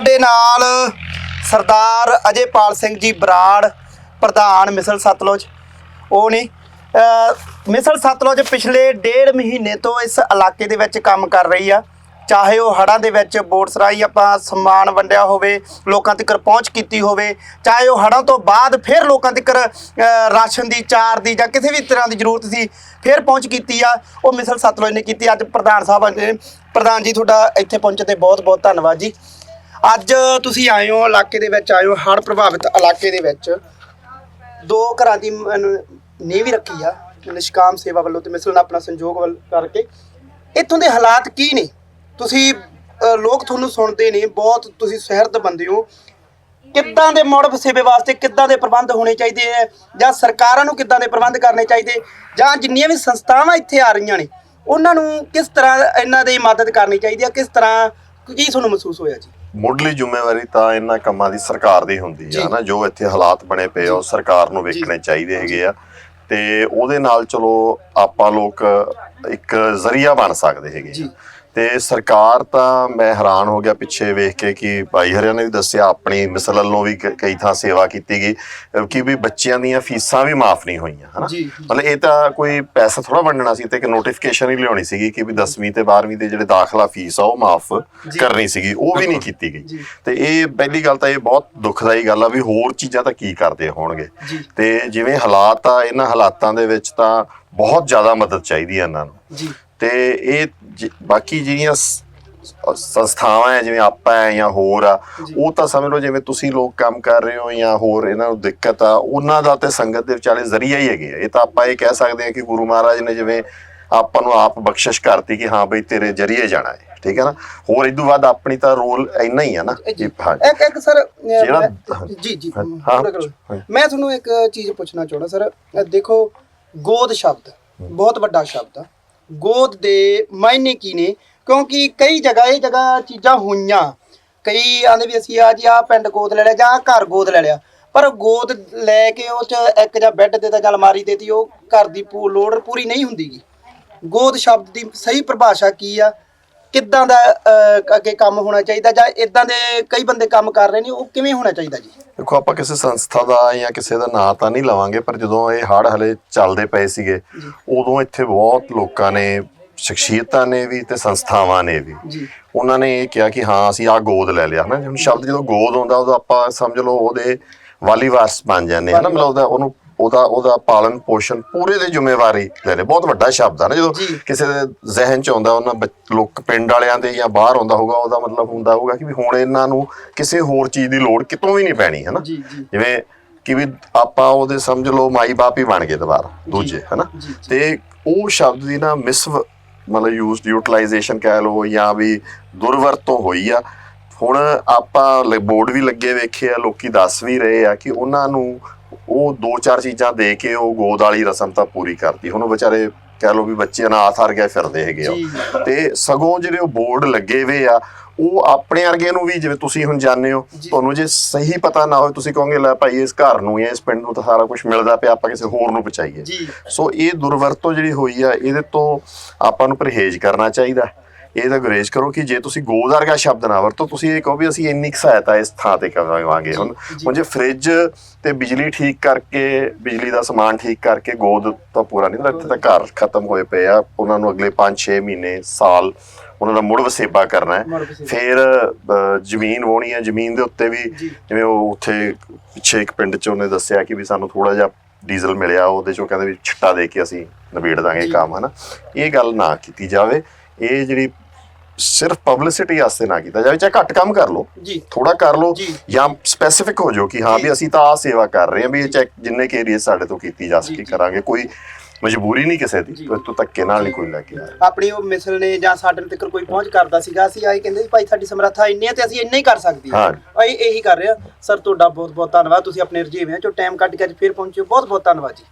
ਸਾਡੇ ਨਾਲ ਸਰਦਾਰ ਅਜੇਪਾਲ ਸਿੰਘ ਜੀ ਬਰਾੜ, ਪ੍ਰਧਾਨ ਮਿਸਲ ਸਤਲੁਜ। ਉਹ ਨੇ ਮਿਸਲ ਸਤਲੁਜ ਪਿਛਲੇ ਡੇਢ ਮਹੀਨੇ ਤੋਂ ਇਸ ਇਲਾਕੇ ਦੇ ਵਿੱਚ ਕੰਮ ਕਰ ਰਹੀ ਆ। ਚਾਹੇ ਉਹ ਹੜ੍ਹਾਂ ਦੇ ਵਿੱਚ ਬੋਟਸ ਰਾਹੀਂ ਆਪਾਂ ਸਮਾਨ ਵੰਡਿਆ ਹੋਵੇ, ਲੋਕਾਂ ਤੱਕ ਪਹੁੰਚ ਕੀਤੀ ਹੋਵੇ, ਚਾਹੇ ਉਹ ਹੜ੍ਹਾਂ ਤੋਂ ਬਾਅਦ ਫਿਰ ਲੋਕਾਂ ਤੱਕ ਰਾਸ਼ਨ ਦੀ, ਚਾਰ ਦੀ ਜਾਂ ਕਿਸੇ ਵੀ ਤਰ੍ਹਾਂ ਦੀ ਜ਼ਰੂਰਤ ਸੀ, ਫਿਰ ਪਹੁੰਚ ਕੀਤੀ ਆ। ਉਹ ਮਿਸਲ ਸਤਲੁਜ ਨੇ ਕੀਤੀ। ਅੱਜ ਪ੍ਰਧਾਨ ਸਾਹਿਬ ਪ੍ਰਧਾਨ ਜੀ ਤੁਹਾਡਾ ਇੱਥੇ ਪਹੁੰਚਣ ਤੇ ਬਹੁਤ ਬਹੁਤ ਧੰਨਵਾਦ ਜੀ। ਅੱਜ ਤੁਸੀਂ ਆਏ ਹੋ ਇਲਾਕੇ ਦੇ ਵਿੱਚ, ਆਏ ਹੋ ਹੜ੍ਹ ਪ੍ਰਭਾਵਿਤ ਇਲਾਕੇ ਦੇ ਵਿੱਚ। ਦੋ ਘਰਾਂ ਦੀ ਨੀਂਹ ਵੀ ਰੱਖੀ ਆ, ਨਿਸ਼ਕਾਮ ਸੇਵਾ ਵੱਲੋਂ ਤੇ ਮਿਸਲ ਨਾਲ ਆਪਣਾ ਸੰਯੋਗ ਵੱਲ ਕਰਕੇ। ਇੱਥੋਂ ਦੇ ਹਾਲਾਤ ਕੀ ਨੇ? ਤੁਸੀਂ ਲੋਕ ਤੁਹਾਨੂੰ ਸੁਣਦੇ ਨੇ, ਬਹੁਤ ਤੁਸੀਂ ਸਹਿਰਦ ਬੰਦੇ ਹੋ। ਕਿੱਦਾਂ ਦੇ ਮੋੜ ਸੇਵੇ ਵਾਸਤੇ ਕਿੱਦਾਂ ਦੇ ਪ੍ਰਬੰਧ ਹੋਣੇ ਚਾਹੀਦੇ ਹੈ ਜਾਂ ਸਰਕਾਰਾਂ ਨੂੰ ਕਿੱਦਾਂ ਦੇ ਪ੍ਰਬੰਧ ਕਰਨੇ ਚਾਹੀਦੇ? ਜਾਂ ਜਿੰਨੀਆਂ ਵੀ ਸੰਸਥਾਵਾਂ ਇੱਥੇ ਆ ਰਹੀਆਂ ਨੇ, ਉਹਨਾਂ ਨੂੰ ਕਿਸ ਤਰ੍ਹਾਂ ਇਹਨਾਂ ਦੀ ਮਦਦ ਕਰਨੀ ਚਾਹੀਦੀ ਆ? ਕਿਸ ਤਰ੍ਹਾਂ, ਕੀ ਤੁਹਾਨੂੰ ਮਹਿਸੂਸ ਹੋਇਆ ਜੀ? ਮੁੱਢਲੀ ਜ਼ਿੰਮੇਵਾਰੀ ਤਾਂ ਇਹਨਾਂ ਕੰਮਾਂ ਦੀ ਸਰਕਾਰ ਦੀ ਹੁੰਦੀ। ਹੈ ਨਾ ਜੋ ਇੱਥੇ ਹਾਲਾਤ ਬਣੇ ਪਏ ਆ ਉਹ ਸਰਕਾਰ ਨੂੰ ਵੇਖਣੇ ਚਾਹੀਦੇ ਹੈਗੇ ਆ। ਤੇ ਉਹਦੇ ਨਾਲ ਚਲੋ ਆਪਾਂ ਲੋਕ ਇੱਕ ਜ਼ਰੀਆ ਬਣ ਸਕਦੇ ਹੈਗੇ ਜੀ। ਤੇ ਸਰਕਾਰ ਤਾਂ ਮੈਂ ਹੈਰਾਨ ਹੋ ਗਿਆ ਪਿੱਛੇ ਵੇਖ ਕੇ ਕਿ ਭਾਈ ਹਰਿਆ ਨੇ ਵੀ ਦੱਸਿਆ ਆਪਣੀ ਮਿਸਲ ਵੱਲੋਂ ਵੀ ਕਈ ਥਾਂ ਸੇਵਾ ਕੀਤੀ ਗਈ ਕਿ ਵੀ ਬੱਚਿਆਂ ਦੀਆਂ ਫੀਸਾਂ ਵੀ ਮਾਫ ਨਹੀਂ ਹੋਈਆਂ ਹਨਾ। ਮਤਲਬ ਇਹ ਤਾਂ ਕੋਈ ਪੈਸਾ ਥੋੜਾ ਵੰਡਣਾ ਸੀ ਤੇ ਇੱਕ ਨੋਟੀਫਿਕੇਸ਼ਨ ਹੀ ਲਿਆਉਣੀ ਸੀਗੀ ਕਿ ਵੀ 10ਵੀਂ ਤੇ 12ਵੀਂ ਦੇ ਜਿਹੜੇ ਦਾਖਲਾ ਫੀਸ ਆ ਉਹ ਮਾਫ। ਕਰਨੀ ਸੀਗੀ ਉਹ ਵੀ ਨਹੀਂ ਕੀਤੀ ਗਈ। ਤੇ ਇਹ ਪਹਿਲੀ ਗੱਲ ਤਾਂ ਇਹ ਬਹੁਤ ਦੁਖਦਾਈ ਗੱਲ ਆ ਵੀ ਹੋਰ ਚੀਜ਼ਾਂ ਤਾਂ ਕੀ ਕਰਦੇ ਹੋਣਗੇ। ਤੇ ਜਿਵੇਂ ਹਾਲਾਤ ਆ ਇਹਨਾਂ ਹਾਲਾਤਾਂ ਦੇ ਵਿੱਚ ਤਾਂ ਬਹੁਤ ਜ਼ਿਆਦਾ ਮਦਦ ਚਾਹੀਦੀ ਹੈ ਇਹਨਾਂ ਨੂੰ। ਜੀ। ਤੇ ਇਹ ਜ- ਬਾਕੀ ਜਿਹੜੀਆਂ ਸ- ਸੰਸਥਾਵਾਂ ਹੈ ਜਿਵੇਂ ਆਪਾਂ ਹੈ ਜਾਂ ਹੋਰ ਆ। ਉਹ ਤਾਂ ਸਮਝ ਲਓ ਜਿਵੇਂ ਤੁਸੀਂ ਲੋਕ ਕੰਮ ਕਰ ਰਹੇ ਹੋ ਜਾਂ ਹੋਰ ਇਹਨਾਂ ਨੂੰ ਦਿੱਕਤ ਆ ਉਹਨਾਂ ਦਾ ਤੇ ਸੰਗਤ ਦੇ ਵਿਚਾਲੇ ਜ਼ਰੀਆ ਹੀ ਹੈਗੇ ਆ। ਇਹ ਤਾਂ ਆਪਾਂ ਇਹ ਕਹਿ ਸਕਦੇ ਹਾਂ ਕਿ ਗੁਰੂ ਮਹਾਰਾਜ ਨੇ ਜਿਵੇਂ ਆਪਾਂ ਨੂੰ ਆਪ ਬਖਸ਼ਿਸ਼ ਕਰਤੀ ਕਿ ਹਾਂ ਬਈ ਤੇਰੇ ਜ਼ਰੀਏ ਜਾਣਾ ਹੈ ਠੀਕ ਹੈ ਨਾ? ਹੋਰ ਇਦੋਂ ਬਾਅਦ ਆਪਣੀ ਤਾਂ ਰੋਲ ਇੰਨਾ ਹੀ ਆ ਨਾ ਜੀ। ਕਿ ਹਾਂ ਇੱਕ ਇੱਕ ਸਰ ਜਿਹੜਾ- ਜੀ ਜੀ। ਹਾਂ, ਪੂਰਾ ਕਰੋ। ਹਾਂ। ਮੈਂ ਤੁਹਾਨੂੰ ਇੱਕ ਚੀਜ਼ ਪੁੱਛਣਾ ਚਾਹੁੰਦਾ ਸਰ। ਅ, ਦੇਖੋ ਗੋਦ ਸ਼ਬਦ, ਬਹੁਤ ਵੱਡਾ ਸ਼ਬਦ ਆ। ਗੋਦ ਦੇ ਮਾਇਨੇ ਕੀ ਨੇ? ਕਿਉਂਕਿ ਕਈ ਜਗ੍ਹਾ ਇਹ ਜਗ੍ਹਾ ਚੀਜ਼ਾਂ ਹੋਈਆਂ। ਕਈ ਆਂਦੇ ਵੀ ਅਸੀਂ ਆ ਜੀ ਆ ਪਿੰਡ ਗੋਦ ਲੈ ਲਿਆ ਜਾਂ ਘਰ ਗੋਦ ਲੈ ਲਿਆ। ਪਰ ਗੋਦ ਲੈ ਕੇ ਉਹ ਚ ਇੱਕ ਜਾਂ ਬੈੱਡ ਦੇ ਤਾਂ ਜਾਂ ਅਲਮਾਰੀ ਦੇਤੀ, ਉਹ ਘਰ ਦੀ ਪੂ, ਲੋੜ ਪੂਰੀ ਨਹੀਂ ਹੁੰਦੀਗੀ। ਗੋਦ ਸ਼ਬਦ ਦੀ ਸਹੀ ਪਰਿਭਾਸ਼ਾ ਕੀ ਆ? ਕਿੱਦਾਂ ਦਾ ਅਹ, ਅੱਗੇ ਕੰਮ ਹੋਣਾ ਚਾਹੀਦਾ ਜਾਂ ਇਦਾਂ ਦੇ ਕਈ ਬੰਦੇ ਕੰਮ ਕਰ ਰਹੇ ਨੇ ਉਹ ਕਿਵੇਂ ਹੋਣਾ ਚਾਹੀਦਾ ਜੀ? ਦੇਖੋ ਆਪਾਂ ਕਿਸੇ ਸੰਸਥਾ ਦਾ ਜਾਂ ਕਿਸੇ ਦਾ ਨਾਂ ਤਾਂ ਨਹੀਂ ਲਵਾਂਗੇ ਪਰ ਜਦੋਂ ਇਹ ਹੜ੍ਹ ਹਲੇ ਚੱਲਦੇ ਪਏ ਸੀਗੇ ਉਦੋਂ ਇੱਥੇ ਬਹੁਤ ਲੋਕਾਂ ਨੇ ਸ਼ਖਸੀਅਤਾਂ ਨੇ ਵੀ ਤੇ ਸੰਸਥਾਵਾਂ ਨੇ ਵੀ। ਜੀ। ਉਹਨਾਂ ਨੇ ਇਹ ਕਿਹਾ ਕਿ ਹਾਂ ਅਸੀਂ ਆ ਗੋਦ ਲੈ ਲਿਆ ਹਨਾ। ਹੁਣ ਸ਼ਬਦ ਜਦੋਂ ਗੋਦ ਆਉਂਦਾ ਉਦੋਂ ਆਪਾਂ ਸਮਝ ਲਓ ਉਹਦੇ ਵਾਲੀ ਵਾਰਸ ਬਣ ਜਾਂਦੇ ਹਨਾ। ਮਤਲਬ ਉਹਦਾ ਉਹਨੂੰ ਉਹਦਾ ਉਹਦਾ ਪਾਲਣ ਪੋਸ਼ਣ ਪੂਰੇ ਦੀ ਜ਼ਿੰਮੇਵਾਰੀ ਲੈ ਲੈ ਬਹੁਤ ਵੱਡਾ ਸ਼ਬਦ ਆ ਨਾ ਜਦੋਂ। ਕਿਸੇ ਦੇ ਜ਼ਿਹਨ ਚ ਆਉਂਦਾ ਉਹਨਾਂ ਲੋਕ ਪਿੰਡ ਵਾਲਿਆਂ ਦੇ ਜਾਂ ਬਾਹਰ ਆਉਂਦਾ ਹੋਊਗਾ ਉਹਦਾ ਮਤਲਬ ਹੁੰਦਾ ਹੋਊਗਾ ਕਿ ਵੀ ਹੁਣ ਇਹਨਾਂ ਨੂੰ ਕਿਸੇ ਹੋਰ ਚੀਜ਼ ਦੀ ਲੋੜ ਕਿਤੋਂ ਵੀ ਨਹੀਂ ਪੈਣੀ ਹਨਾ ਜੀ ਜੀ। ਜਿਵੇਂ ਕਿ ਵੀ ਆਪਾਂ ਉਹਦੇ ਸਮਝ ਲਓ ਮਾਈ ਬਾਪ ਹੀ ਬਣ ਗਏ ਦੁਬਾਰਾ ਦੂਜੇ ਹਨਾ। ਤੇ ਉਹ ਸ਼ਬਦ ਦੀ ਨਾ ਮਿਸ ਮਤਲਬ ਯੂਜ਼ਡ ਯੂਟਿਲਾਈਜੇਸ਼ਨ ਕਹਿ ਲਓ ਜਾਂ ਵੀ ਦੁਰਵਰਤੋਂ ਹੋਈ ਆ। ਹੁਣ ਆਪਾਂ ਬੋਰਡ ਵੀ ਲੱਗੇ ਵੇਖੇ ਆ ਲੋਕੀ ਦੱਸ ਵੀ ਰਹੇ ਆ ਕਿ ਉਹਨਾਂ ਨੂੰ ਉਹ ਦੋ ਚਾਰ ਚੀਜ਼ਾਂ ਦੇ ਕੇ ਉਹ ਗੋਦ ਵਾਲੀ ਰਸਮ ਤਾਂ ਪੂਰੀ ਕਰਤੀ ਹੁਣ ਉਹ ਵਿਚਾਰੇ ਕਹਿ ਲਓ ਵੀ ਬੱਚੇ ਅਨਾਥ ਹਰ ਗਏ ਫਿਰਦੇ ਹੈਗੇ ਆ। ਤੇ ਸਗੋਂ ਜਿਹੜੇ ਉਹ ਬੋਰਡ ਲੱਗੇ ਵੇ ਆ ਉਹ ਆਪਣੇ ਵਰਗੇ ਨੂੰ ਵੀ ਜਿਵੇਂ ਤੁਸੀਂ ਹੁਣ ਜਾਣਦੇ ਹੋ। ਤੁਹਾਨੂੰ ਜੇ ਸਹੀ ਪਤਾ ਨਾ ਹੋਵੇ ਤੁਸੀਂ ਕਹੋਗੇ ਲੈ ਭਾਈ ਇਸ ਘਰ ਨੂੰ ਜਾਂ ਇਸ ਪਿੰਡ ਨੂੰ ਤਾਂ ਸਾਰਾ ਕੁਝ ਮਿਲਦਾ ਪਿਆ ਆਪਾਂ ਕਿਸੇ ਹੋਰ ਨੂੰ ਪਹੁੰਚਾਈਏ। ਜੀ। ਸੋ ਇਹ ਦੁਰਵਰਤੋਂ ਜਿਹੜੀ ਹੋਈ ਆ ਇਹਦੇ ਤੋਂ ਆਪਾਂ ਨੂੰ ਪਰਹੇਜ਼ ਕਰਨਾ ਚਾਹੀਦਾ। ਇਹ ਤਾਂ ਗੁਰੇਜ਼ ਕਰੋ ਕਿ ਜੇ ਤੁਸੀਂ ਗੋਦ ਵਰਗਾ ਸ਼ਬਦ ਨਾ ਵਰਤੋ ਤੁਸੀਂ ਇਹ ਕਹੋ ਵੀ ਅਸੀਂ ਇੰਨੀ ਸਹਾਇਤਾ ਇਸ ਥਾਂ ਤੇ ਕਰਾਂਗੇ ਹੁਣ। ਹੁਣ ਜੇ ਫ੍ਰਿਜ ਤੇ ਬਿਜਲੀ ਠੀਕ ਕਰਕੇ ਬਿਜਲੀ ਦਾ ਸਮਾਨ ਠੀਕ ਕਰਕੇ ਗੋਦ ਤਾਂ ਪੂਰਾ ਨਹੀਂ ਹੁੰਦਾ ਇੱਥੇ ਤਾਂ ਘਰ ਖਤਮ ਹੋਏ ਪਏ ਆ ਉਹਨਾਂ ਨੂੰ ਅਗਲੇ 5-6 ਮਹੀਨੇ ਸਾਲ ਉਹਨਾਂ ਦਾ ਮੁੜ ਵਸੇਬਾ ਕਰਨਾ ਹੈ। ਫਿਰ ਜ਼ਮੀਨ ਵਾਹੁਣੀ ਹੈ ਜ਼ਮੀਨ ਦੇ ਉੱਤੇ ਵੀ। ਜਿਵੇਂ ਉਹ ਉੱਥੇ ਪਿੱਛੇ ਇੱਕ ਪਿੰਡ ਚ ਉਹਨੇ ਦੱਸਿਆ ਕਿ ਵੀ ਸਾਨੂੰ ਥੋੜਾ ਜਿਹਾ ਡੀਜ਼ਲ ਮਿਲਿਆ ਉਹਦੇ ਚੋਂ ਕਹਿੰਦੇ ਵੀ ਛਿੱਟਾ ਦੇ ਕੇ ਅਸੀਂ ਨਿਬੇੜ ਦਾਂਗੇ। ਕੰਮ ਹਨਾ ਇਹ ਗੱਲ ਨਾ ਕੀਤੀ ਜਾਵੇ ਇਹ ਜਿਹੜੀ ਸਿਰਫ ਪਬਲਿਸਿਟੀ ਵਾਸਤੇ ਨਾ ਕੀਤਾ ਜਾਵੇ ਚਾਹੇ ਘੱਟ ਕੰਮ ਕਰ ਲਓ ਜੀ ਥੋੜਾ ਕਰ ਲਓ ਜੀ। ਸਪੈਸੀਫਿਕ ਹੋ ਜਾਓ ਕਿ ਹਾਂ। ਵੀ ਅਸੀਂ ਤਾਂ ਆ ਸੇਵਾ ਕਰ ਰਹੇ ਹਾਂ ਵੀ ਇਹ ਚੈੱਕ ਜਿੰਨੇ ਕੇ ਏਰੀਆ ਸਾਡੇ ਤੋਂ ਕੀਤੀ ਜਾ ਸਕੇ। ਕਰਾਂਗੇ ਕੋਈ ਮਜਬੂਰੀ ਨਹੀਂ ਕਿਸੇ ਦੀ। ਇਸ ਤੋਂ ਧੱਕੇ ਨਾਲ ਨਹੀਂ ਕੋਈ ਲੈ ਕੇ ਆਇਆ ਆਪਣੀ ਉਹ ਮਿਸਲ ਨੇ ਜਾਂ ਸਾਡੇ ਤੱਕ ਕੋਈ ਪਹੁੰਚ ਕਰਦਾ ਸੀਗਾ ਅਸੀਂ ਆਏ ਕਹਿੰਦੇ ਭਾਈ ਸਾਡੀ ਸਮਰੱਥਾ ਇੰਨੀ ਹੈ ਤੇ ਅਸੀਂ ਇੰਨਾ ਹੀ ਕਰ ਸਕਦੇ ਹਾਂ। ਅਸੀਂ ਇਹੀ ਕਰ ਰਹੇ ਸਰ ਤੁਹਾਡਾ ਬਹੁਤ ਬਹੁਤ ਧੰਨਵਾਦ ਤੁਸੀਂ ਆਪਣੇ ਰਜੀਵ ਹੈ ਜੋ ਟਾਈਮ ਕੱਢ ਕੇ ਅੱਜ ਫਿਰ ਪਹੁੰਚੇ। ਬਹੁਤ ਬਹੁਤ ਧੰਨਵਾਦ ਜੀ